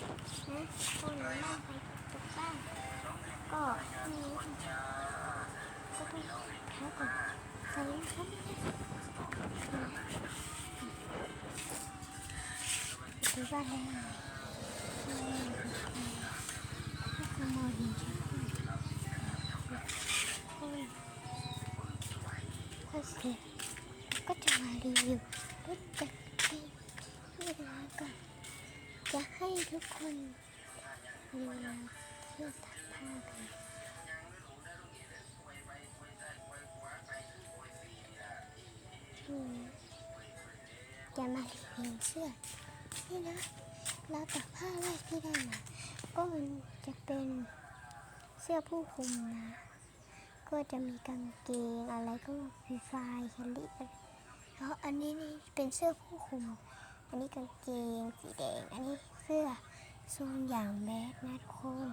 กบ้านก็มีก็ต้องเขาก่อนใส่ครับไปบ้านแล้วก็ขโมยหินก็เสร็จก็จะมารีวิวรถจักรยานเวลาก่อน จะให้ทุกคนดูเสื้อถักผ้ากันจะมารีวิวเสื้อนี่นะ เราตักผ้าแรกที่ได้มาก็มันจะเป็นเสื้อผู้คุมนะ ก็จะมีกางเกงอะไรก็มีไฟแคลรี่แล้วอันนี้นี่เป็นเสื้อผู้คุม อันนี้กางเกงสีแดง อันนี้เสื้อทรงอย่างแบดนะทุกคน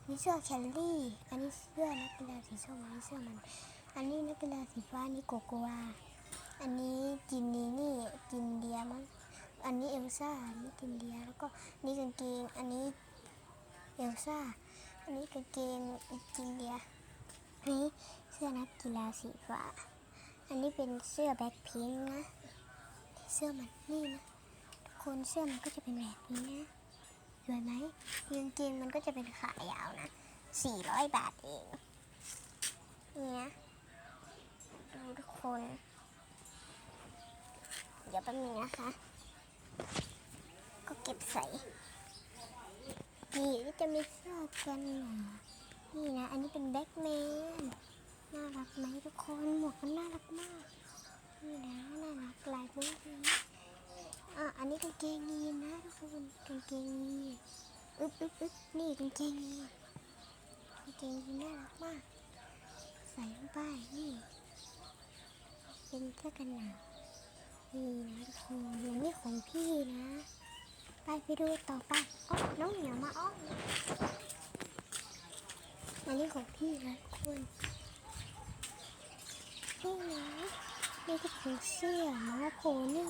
อันนี้เสื้อแคลรี่ อันนี้เสื้อนักกีฬาสีส้มอันนี้เสื้อมัน อันนี้นักกีฬาสีฟ้านนี้โกโกวา อันนี้จินนี่นี่จินเดียมั้ง อันนี้เอลซ่า อันนี้จินเดีย แล้วก็นนี้กางเกง อันนี้เอลซ่า อันนี้กางเกงจินเดียนี้เสื้อนักกีฬาสีฟ้า อันนี้เป็นเสื้อแบ็คพิงนะ เสื้อมันนี่นะ คนเสื้อมันก็จะเป็นแบบนี้นะสวยไหมกางเกงมันก็จะเป็นขายาวนะ400บาทเองเนี่นะดูทุกคน เดี๋ยวแป๊บนึงนะคะ ก็เก็บใส่นี่ก็จะมีเสื้อกันหนานี่นะ อันนี้เป็นแบ็คแมน น่ารักไหมทุกคน หมวกมันน่ารักมาก นี่นะ น่ารักลายพวกนี้ อะ อันนี้กาง เกงยีนนะทุกคนกางเกงยีนอึ๊บอึ๊บอึ๊บนี่กางเกงยีนกางเกงยีนน่ารักมาก ใส่ลงไปนี่เป็นเสื้อกันหนาวนี่นะทุกคนยังไม่ของพี่นะ ไปไปดูต่อไปอ๋อน้องเหนียวมาอ้อมอันนี้ของพี่นะทุกคนนี่นะนี่ก็เป็นเสื้อมาโพนี่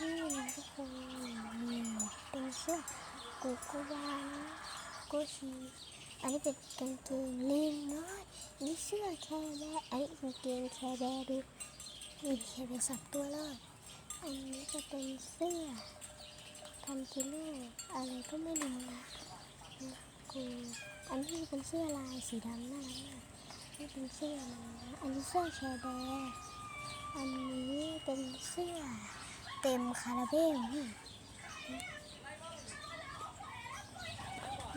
นี่นะทุกคนนี่เป็นเสื้อกูกวานะกูชีอันนี้เป็นกางเกงลิงน้อยนี่เสื้อแคร์แบร์อันนี้กางเกงแคร์แบร์ดูมีแคร์แบร์สับตัวเลยอันนี้จะเป็นเสื้อพันกิโลอะไรก็ไม่รู้นะกูอันนี้เป็นเสื้อลายสีดำน่ารักมากนี่เป็นเสื้อนนะอันนี้เสื้อแคร์แบร์อันนี้เป็นเสื้อ เต็มคาราเบลนี่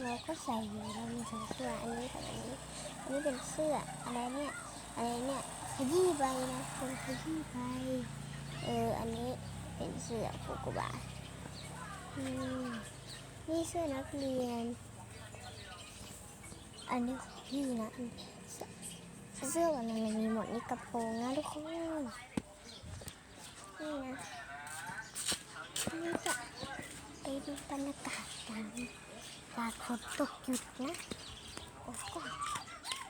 เราก็ใส่อยู่เรามีสองตัวอันนี้กับอันนี้อันนี้เป็นเสื้ออะไรเนี่ยอะไรเนี่ยขยี้ใบนะคนขยี้ใบเอออันนี้เป็นเสื้อโกโกบาอืมนี่เสื้อนักเรียน อันนี้ของพี่นะเสื้อวันนั้นมันมีหมดนี่กระโปรงนะทุกคนนี่นะ จะไปดูบรรยากาศกันฝากฝนตกหยุดนะ โอ้ก็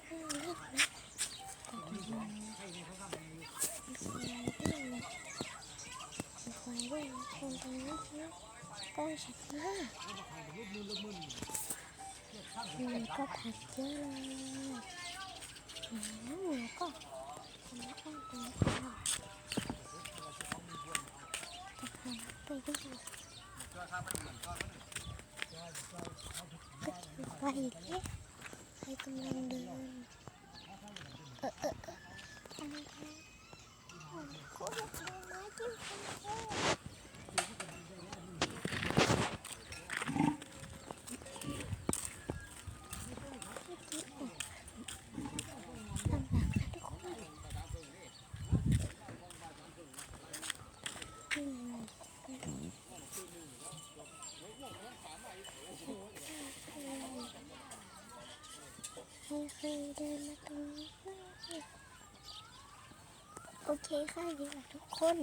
น่เล่นนะแต่ดูมันสวยด้วยนะสวยด้วยนะคนตรงนี้นะก็ชัดมากนี่ก็ผักเยอะเลยอืมแล้วก็ทำให้อ้อมตรงนี้ค่ะ ไปดูไปอีกแล้วใครกำลังเดินเออเออเอออะไรนะโคตรเลยไม้จิ้มแค่ลำบากนะทุกคนอืม ไม่เคยเดินมาตรงนี้โอเคค่ะดีกว่าทุกคน